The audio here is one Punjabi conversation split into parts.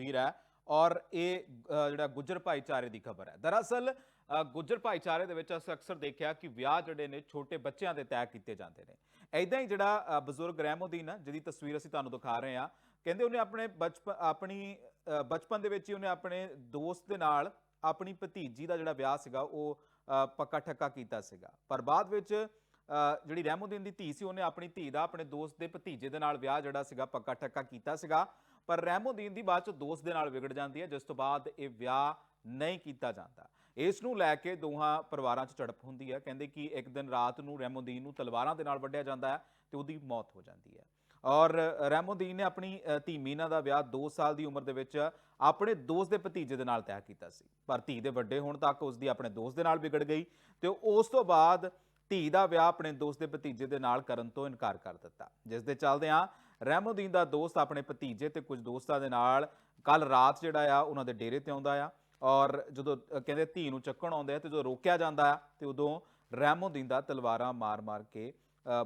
ਤਸਵੀਰ ਹੈ ਔਰ ਇਹ ਜਿਹੜਾ ਗੁੱਜਰ ਭਾਈਚਾਰੇ ਦੀ ਖਬਰ ਹੈ। ਦਰਅਸਲ ਗੁੱਜਰ ਭਾਈਚਾਰੇ ਦੇ ਵਿੱਚ ਅਸੀਂ ਅਕਸਰ ਦੇਖਿਆ ਕਿ ਵਿਆਹ ਜਿਹੜੇ ਨੇ ਛੋਟੇ ਬੱਚਿਆਂ ਦੇ ਤੈਅ ਕੀਤੇ ਜਾਂਦੇ ਨੇ। ਐਦਾਂ ਹੀ ਜਿਹੜਾ ਅ, ਬਜ਼ੁਰਗ ਰਹਿਮਉਦੀਨ ਆ ਜਿਹਦੀ ਤਸਵੀਰ ਅਸੀਂ ਤੁਹਾਨੂੰ ਦਿਖਾ ਰਹੇ ਹਾਂ ਕਹਿੰਦੇ ਉਹਨੇ ਆਪਣੇ ਬਚਪਨ ਆਪਣੀ ਅ, ਬਚਪਨ ਦੇ ਵਿੱਚ ਹੀ ਉਹਨੇ ਆਪਣੇ ਦੋਸਤ ਦੇ ਨਾਲ ਆਪਣੀ ਭਤੀਜੀ ਦਾ ਜਿਹੜਾ ਵਿਆਹ ਸੀਗਾ ਉਹ ਅ, ਪੱਕਾ ਠੱਕਾ ਕੀਤਾ ਸੀਗਾ। ਪਰ ਬਾਅਦ ਵਿੱਚ ਜਿਹੜੀ ਰਹਿਮੁਦੀਨ ਦੀ ਧੀ ਸੀ, ਉਹਨੇ ਆਪਣੀ ਧੀ ਦਾ, ਆਪਣੇ ਦੋਸਤ ਦੇ ਭਤੀਜੇ ਦੇ ਨਾਲ ਵਿਆਹ ਜਿਹੜਾ ਸੀਗਾ ਪੱਕਾ ਠੱਕਾ ਕੀਤਾ ਸੀਗਾ। ਪਰ ਰਹਿਮੁਦੀਨ ਦੀ ਬਾਅਦ ਚ ਦੋਸਤ ਦੇ ਨਾਲ ਵਿਗੜ ਜਾਂਦੀ ਹੈ, ਜਿਸ ਤੋਂ ਬਾਅਦ ਇਹ ਵਿਆਹ ਨਹੀਂ ਕੀਤਾ ਜਾਂਦਾ। ਇਸ ਨੂੰ ਲੈ ਕੇ ਦੋਹਾਂ ਪਰਿਵਾਰਾਂ 'ਚ ਝੜਪ ਹੁੰਦੀ ਹੈ। ਕਹਿੰਦੇ ਕਿ ਇੱਕ ਦਿਨ ਰਾਤ ਨੂੰ ਰਹਿਮਉਦੀਨ ਨੂੰ ਤਲਵਾਰਾਂ ਦੇ ਨਾਲ ਵੱਢਿਆ ਜਾਂਦਾ ਹੈ ਤੇ ਉਹਦੀ ਮੌਤ ਹੋ ਜਾਂਦੀ ਹੈ। ਔਰ ਰਹਿਮੁਦੀਨ ਨੇ ਆਪਣੀ ਧੀ ਮੀਨਾ ਦਾ ਵਿਆਹ 2 ਸਾਲ ਦੀ ਉਮਰ ਦੇ ਵਿੱਚ ਆਪਣੇ ਦੋਸਤ ਦੇ ਭਤੀਜੇ ਦੇ ਨਾਲ ਤੈਅ ਕੀਤਾ ਸੀ। ਪਰ ਧੀ ਦੇ ਵੱਡੇ ਹੋਣ ਤੱਕ ਉਸ ਦੀ ਆਪਣੇ ਦੋਸਤ ਦੇ ਨਾਲ ਵਿਗੜ ਗਈ ਤੇ ਉਸ ਤੋਂ ਬਾਅਦ ਧੀ ਦਾ ਵਿਆਹ ਆਪਣੇ ਦੋਸਤ ਦੇ ਭਤੀਜੇ ਦੇ ਨਾਲ ਕਰਨ ਤੋਂ ਇਨਕਾਰ ਕਰ ਦਿੱਤਾ। ਜਿਸ ਦੇ ਚੱਲਦਿਆਂ ਰਹਿਮੁਦੀਨ ਦਾ ਦੋਸਤ ਆਪਣੇ ਭਤੀਜੇ ਤੇ ਕੁਝ ਦੋਸਤਾਂ ਦੇ ਨਾਲ ਕੱਲ ਰਾਤ ਜਿਹੜਾ ਆ, ਉਹਨਾਂ ਦੇ ਡੇਰੇ ਤੇ ਆਉਂਦਾ ਆ ਔਰ ਜਦੋਂ ਕਹਿੰਦੇ ਧੀ ਨੂੰ ਚੱਕਣ ਆਉਂਦੇ ਆ ਤੇ ਜਦੋਂ ਰੋਕਿਆ ਜਾਂਦਾ ਆ ਤੇ ਉਦੋਂ ਰਹਿਮਉਦੀਨ ਦਾ ਤਲਵਾਰਾਂ ਮਾਰ-ਮਾਰ ਕੇ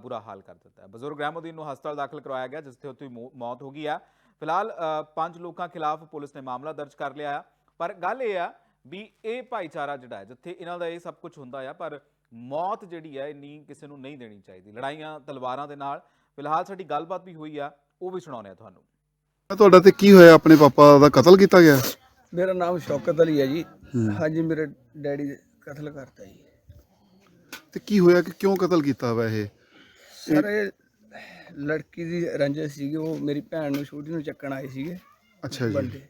ਬੁਰਾ ਹਾਲ ਕਰ ਦਿੱਤਾ ਹੈ। ਬਜ਼ੁਰਗ ਰਹਿਮਉਦੀਨ ਨੂੰ ਹਸਪਤਾਲ ਦਾਖਲ ਕਰਵਾਇਆ ਗਿਆ ਜਿੱਥੇ ਉੱਥੇ ਮੌ- ਮੌਤ ਹੋ ਗਈ ਆ। ਫਿਲਹਾਲ ਪੰਜ ਲੋਕਾਂ ਖਿਲਾਫ ਪੁਲਿਸ ਨੇ ਮਾਮਲਾ ਦਰਜ ਕਰ ਲਿਆ ਆ। ਪਰ ਗੱਲ ਇਹ ਆ ਵੀ ਇਹ ਭਾਈਚਾਰਾ ਜਿਹੜਾ ਹੈ, ਜਿੱਥੇ ਇਹਨਾਂ ਦਾ ਇਹ ਸਭ ਕੁਝ ਹੁੰਦਾ ਆ, ਪਰ ਮੌਤ ਜਿਹੜੀ ਹੈ ਇੰਨੀ ਕਿਸੇ ਨੂੰ ਨਹੀਂ ਦੇਣੀ ਚਾਹੀਦੀ। ਲੜਾਈਆਂ ਤਲਵਾਰਾਂ ਦੇ ਨਾਲ ਫਿਲਹਾਲ ਸਾਡੀ ਗੱਲਬਾਤ ਵੀ ਹੋਈ ਆ ਉਹ ਵੀ ਸੁਣਾਉਂਦੇ ਆ ਤੁਹਾਨੂੰ। ਤੁਹਾਡਾ ਤੇ ਕੀ ਹੋਇਆ? ਆਪਣੇ ਪਾਪਾ ਦਾ ਕਤਲ ਕੀਤਾ ਗਿਆ? ਮੇਰਾ ਨਾਮ ਸ਼ੌਕਤ ਅਲੀ ਹੈ ਜੀ। ਹਾਂਜੀ ਮੇਰੇ ਡੈਡੀ ਨੇ ਕਤਲ ਕਰਤਾ ਜੀ। ਤੇ ਕੀ ਹੋਇਆ? ਕਿ ਕਿਉਂ ਕਤਲ ਕੀਤਾ ਵਾ ਇਹ? ਸਰ ਇਹ ਲੜਕੀ ਦੀ ਰੰਜਿਸ਼ ਸੀਗੀ ਉਹ ਮੇਰੀ ਭੈਣ ਨੂੰ ਛੋਟੀ ਨੂੰ ਚੱਕਣ ਆਏ ਸੀਗੇ। ਅੱਛਾ ਜੀ। ਬੰਦੇ।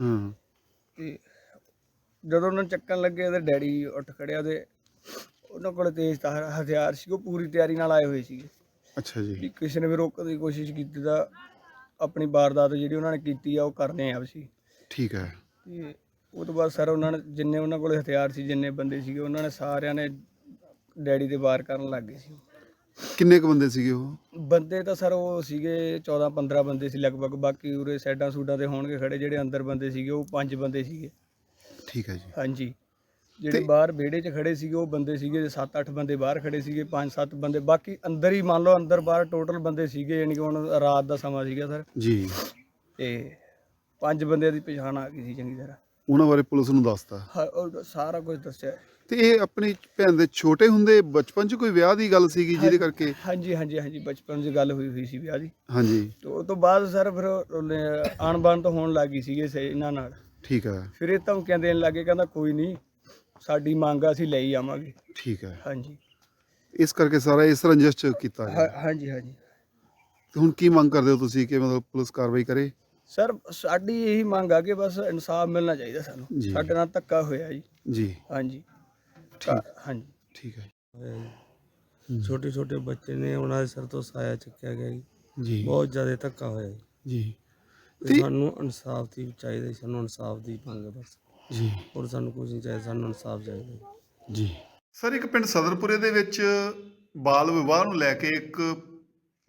ਹਾਂ। ਤੇ ਜਦੋਂ ਉਹਨਾਂ ਨੂੰ ਚੱਕਣ ਲੱਗੇ ਤੇ ਡੈਡੀ ਉੱਠ ਖੜਿਆ ਤੇ ਉਹਨਾਂ ਕੋਲ ਤੇਜ਼ ਤਾਰ ਹਥਿਆਰ ਸੀ ਉਹ ਪੂਰੀ ਤਿਆਰੀ ਨਾਲ ਆਏ ਹੋਏ ਸੀਗੇ। ਅੱਛਾ ਜੀ। ਵੀ ਕਿਸੇ ਨੇ ਵੀ ਰੋਕਣ ਦੀ ਕੋਸ਼ਿਸ਼ ਕੀਤੀ ਤਾਂ ਆਪਣੀ ਵਾਰਦਾਤ ਜਿਹੜੀ ਉਹਨਾਂ ਨੇ ਕੀਤੀ ਆ ਉਹ ਕਰਨੇ ਆ ਸੀ ਠੀਕ ਹੈ। ਤੇ ਉਹ ਤੋਂ ਬਾਅਦ ਸਰ ਉਹਨਾਂ ਨੇ ਜਿੰਨੇ ਉਹਨਾਂ ਕੋਲ ਹਥਿਆਰ ਸੀ ਜਿੰਨੇ ਬੰਦੇ ਸੀਗੇ ਉਹਨਾਂ ਨੇ ਸਾਰਿਆਂ ਨੇ ਡੈਡੀ ਤੇ ਵਾਰ ਕਰਨ ਲੱਗ ਗਏ ਸੀ। ਕਿੰਨੇ ਕ ਬੰਦੇ ਸੀਗੇ ਉਹ? ਬੰਦੇ ਤਾਂ ਸਰ ਉਹ ਸੀਗੇ 14 15 ਬੰਦੇ ਸੀ ਲਗਭਗ ਬਾਕੀ ਉਰੇ ਸਾਈਡਾਂ ਸੂਡਾਂ ਤੇ ਹੋਣਗੇ ਖੜੇ ਜਿਹੜੇ ਅੰਦਰ ਬੰਦੇ ਸੀਗੇ ਉਹ ਪੰਜ ਬੰਦੇ ਸੀਗੇ। ਠੀਕ ਹੈ ਜੀ। ਹਾਂਜੀ। ਜਿਹੜੇ ਬਾਹਰ ਵਿਹੜੇ 'ਚ ਖੜੇ ਸੀਗੇ ਉਹ ਬੰਦੇ ਸੀਗੇ 7-8 ਬੰਦੇ ਬਾਹਰ ਖੜੇ ਸੀਗੇ 5-7 ਬੰਦੇ ਬਾਕੀ ਅੰਦਰ ਹੀ ਮੰਨ ਲਓ ਅੰਦਰ ਬਾਹਰ ਟੋਟਲ ਬੰਦੇ ਸੀਗੇ ਯਾਨੀ ਕਿ ਹੁਣ ਰਾਤ ਦਾ ਸਮਾਂ ਸੀਗਾ ਸਰ। ਜੀ। ਤੇ ਪੰਜ ਬੰਦਿਆਂ ਦੀ ਪਛਾਣ ਆ ਗਈ ਸੀ ਚੰਗੀ ਤਰ੍ਹਾਂ। ਉਹਨਾਂ ਬਾਰੇ ਪੁਲਿਸ ਨੂੰ ਦੱਸਤਾ। ਹਾਂ, ਉਹ ਸਾਰਾ ਕੁਝ ਦੱਸਿਆ। ਤੇ ਇਹ ਆਪਣੀ ਭੈਣ ਦੇ ਛੋਟੇ ਹੁੰਦੇ ਬਚਪਨ 'ਚ ਕੋਈ ਵਿਆਹ ਦੀ ਗੱਲ ਸੀਗੀ ਜਿਹਦੇ ਕਰਕੇ? ਹਾਂਜੀ ਹਾਂਜੀ ਹਾਂਜੀ ਬਚਪਨ 'ਚ ਗੱਲ ਹੋਈ ਹੋਈ ਸੀ ਵਿਆਹ ਦੀ। ਹਾਂਜੀ। ਤੇ ਉਹ ਤੋਂ ਬਾਅਦ ਸਰ ਫਿਰ ਅਣਬਣ ਤੋਂ ਹੋਣ ਲੱਗੀ ਸੀਗੇ ਸੇ ਇਹਨਾਂ ਨਾਲ। ਠੀਕ ਹੈ ਫਿਰ ਇਹ ਧਮਕੀਆਂ ਦੇਣ ਲੱਗੇ ਕਹਿੰਦਾ ਕੋਈ ਨਹੀਂ ਸਾਡੀ ਮੰਗ ਆ ਅਸੀਂ ਲਈ ਆਵਾਂਗੇ। ਠੀਕ ਹੈ। ਹਾਂਜੀ। ਇਸ ਕਰਕੇ ਸਾਰਾ ਇਸ ਰੰਜਿਸ਼ 'ਚ ਕੀਤਾ ਗਿਆ। ਹਾਂ- ਹਾਂਜੀ ਹਾਂਜੀ। ਤੇ ਹੁਣ ਕੀ ਮੰਗ ਕਰਦੇ ਹੋ ਤੁਸੀਂ ਕਿ ਮਤਲਬ ਪੁਲਿਸ ਕਾਰਵਾਈ ਕਰੇ? ਸਰ ਸਾਡੀ ਇਹੀ ਮੰਗ ਆ ਕਿ ਬਸ ਇਨਸਾਫ ਮਿਲਣਾ ਚਾਹੀਦਾ ਸਾਨੂੰ। ਜੀ। ਸਾਡੇ ਨਾਲ ਧੱਕਾ ਹੋਇਆ ਜੀ। ਜੀ। ਹਾਂਜੀ। ਠੀਕ। ਹਾਂਜੀ। ਠੀਕ ਹੈ। ਛੋਟੇ ਛੋਟੇ ਬੱਚੇ ਨੇ ਉਹਨਾਂ ਦੇ ਸਿਰ ਤੋਂ ਸਾਇਆ ਚੱਕਿਆ ਗਿਆ ਜੀ। ਜੀ। ਬਹੁਤ ਜ਼ਿਆਦਾ ਧੱਕਾ ਹੋਇਆ ਜੀ। ਜੀ। ਤੇ ਸਾਨੂੰ ਇਨਸਾਫ ਦੀ ਚਾਹੀਦਾ ਜੀ, ਸਾਨੂੰ ਇਨਸਾਫ ਦੀ ਮੰਗ ਹੈ ਬਸ। ਜੀ। ਹੋਰ ਸਾਨੂੰ ਕੁਝ ਨਹੀਂ ਚਾਹੀਦਾ ਸਾਨੂੰ ਇਨਸਾਫ ਚਾਹੀਦਾ ਜੀ। ਜੀ। ਸਰ ਇੱਕ ਪਿੰਡ ਸਦਰਪੁਰੇ ਦੇ ਵਿੱਚ ਬਾਲ ਵਿਵਾਹ ਨੂੰ ਲੈ ਕੇ ਇੱਕ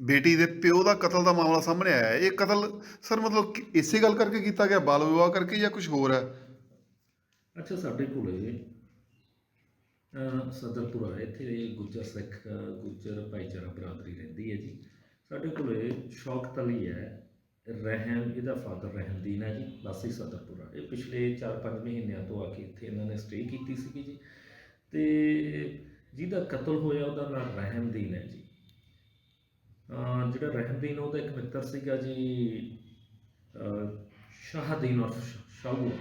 ਬੇਟੀ ਦੇ ਪਿਓ ਦਾ ਕਤਲ ਦਾ ਮਾਮਲਾ ਸਾਹਮਣੇ ਆਇਆ ਹੈ। ਇਹ ਕਤਲ ਸਰ ਮਤਲਬ ਕਿ ਇਸੇ ਗੱਲ ਕਰਕੇ ਕੀਤਾ ਗਿਆ ਬਾਲ ਵਿਵਾਹ ਕਰਕੇ ਜਾਂ ਕੁਝ ਹੋਰ ਹੈ? ਅੱਛਾ ਸਾਡੇ ਕੋਲੇ ਅਹ, ਸਦਰਪੁਰਾ ਇੱਥੇ ਗੁੱਜਰ ਸਿੱਖ ਗੁੱਜਰ ਭਾਈਚਾਰਾ ਬਰਾਦਰੀ ਰਹਿੰਦੀ ਹੈ ਜੀ। ਸਾਡੇ ਕੋਲੇ ਸ਼ੌਕਤ ਅਲੀ ਹੈ ਰਹਿਮ ਇਹਦਾ ਫਾਦਰ ਰਹਿਮਦੀਨ ਹੈ ਜੀ ਵਾਸੀ ਸਦਰਪੁਰਾ ਇਹ ਪਿਛਲੇ 4-5 ਮਹੀਨਿਆਂ ਤੋਂ ਆ ਕੇ ਇੱਥੇ ਇਹਨਾਂ ਨੇ ਸਟੇ ਕੀਤੀ ਸੀਗੀ ਜੀ। ਤੇ ਜਿਹਦਾ ਕਤਲ ਹੋਇਆ, ਉਹਦਾ ਨਾਮ ਰਹਿਮਦੀਨ ਹੈ ਜੀ। ਜਿਹੜਾ ਰਹਿਮਦੀਨ ਉਹਦਾ ਇੱਕ ਮਿੱਤਰ ਸੀਗਾ ਜੀ ਸ਼ਾਹਦੀਨ ਔਰ ਸ਼ਾਹੂ।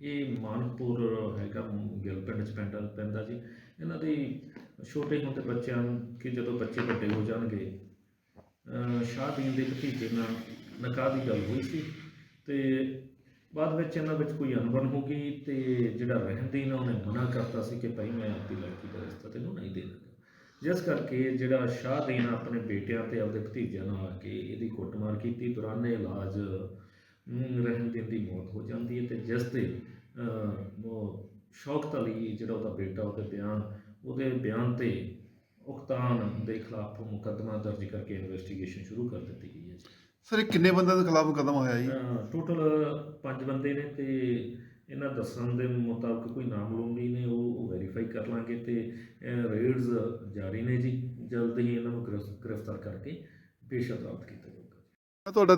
ਇਹ ਮਾਨਪੁਰ ਹੈਗਾ, ਗਿੱਲ ਪਿੰਡ ਚ ਪੈਂਦਾ ਪੈਂਦਾ ਜੀ। ਇਹਨਾਂ ਦੇ ਛੋਟੇ ਹੁੰਦੇ ਬੱਚਿਆਂ ਨੂੰ ਕਿ ਜਦੋਂ ਬੱਚੇ ਵੱਡੇ ਹੋ ਜਾਣਗੇ ਸ਼ਾਹਦੀਨ ਦੇ ਭਤੀਜੇ ਨਾਲ ਨਕਾਹ ਦੀ ਗੱਲ ਹੋਈ ਸੀ ਤੇ ਬਾਅਦ ਵਿੱਚ ਇਹਨਾਂ ਵਿੱਚ ਕੋਈ ਅਣਬਣ ਹੋ ਗਈ ਤੇ ਜਿਹੜਾ ਰਹਿਮਦੀਨ ਆ ਉਹਨੇ ਮਨਾ ਕਰਤਾ ਸੀ ਕਿ ਭਾਈ ਮੈਂ ਆਪਣੀ ਲੜਕੀ ਦਾ ਰਿਸ਼ਤਾ ਤੈਨੂੰ ਨਹੀਂ ਦੇਣਾ। ਜਿਸ ਕਰਕੇ ਜਿਹੜਾ ਸ਼ਾਹਦੀਨ ਆਪਣੇ ਬੇਟਿਆਂ ਤੇ ਆਪਦੇ ਭਤੀਜਿਆਂ ਨਾਲ ਆ ਕੇ ਇਹਦੀ ਕੁੱਟਮਾਰ ਕੀਤੀ ਦੌਰਾਨ ਇਲਾਜ ਅਮ, ਰਹਿਮਦੀਨ ਦੀ ਮੌਤ ਹੋ ਜਾਂਦੀ ਹੈ ਤੇ ਜਿਸ ਤੇ ਅਹ, ਉਹ ਸ਼ੌਕਤ ਅਲੀ ਜਿਹੜਾ ਉਹਦਾ ਬੇਟਾ ਉਹਦੇ ਬਿਆਨ ਉਹਦੇ ਬਿਆਨ ਤੇ ਉਕਤਾਨ ਦੇ ਖਿਲਾਫ ਮੁਕੱਦਮਾ ਦਰਜ ਕਰਕੇ ਇਨਵੈਸਟੀਗੇਸ਼ਨ ਸ਼ੁਰੂ ਕਰ ਦਿੱਤੀ ਗਈ ਹੈ ਜੀ। ਸਰ ਇਹ ਕਿੰਨੇ ਬੰਦਿਆਂ ਦੇ ਖਿਲਾਫ ਮੁਕੱਦਮਾ ਹੋਇਆ ਜੀ? ਟੋਟਲ ਪੰਜ ਬੰਦੇ ਨੇ ਤੇ ਇਹਨਾਂ ਦੱਸਣ ਦੇ ਮੁਤਾਬਕ ਕੋਈ ਨਾਮਲੂਮੀ ਨੇ ਉਹ ਉਹ ਵੈਰੀਫਾਈ ਕਰ ਲਾਂਗੇ ਤੇ ਰੇਡਸ ਜਾਰੀ ਨੇ ਜੀ। ਜਲਦ ਹੀ ਇਹਨਾਂ ਨੂੰ ਗ੍ਰਿਫ- ਗ੍ਰਿਫਤਾਰ ਕਰਕੇ ਪੇਸ਼ ਅਦਾਲਤ ਕੀਤਾ ਜਾਊਗਾ। ਤੁਹਾਡਾ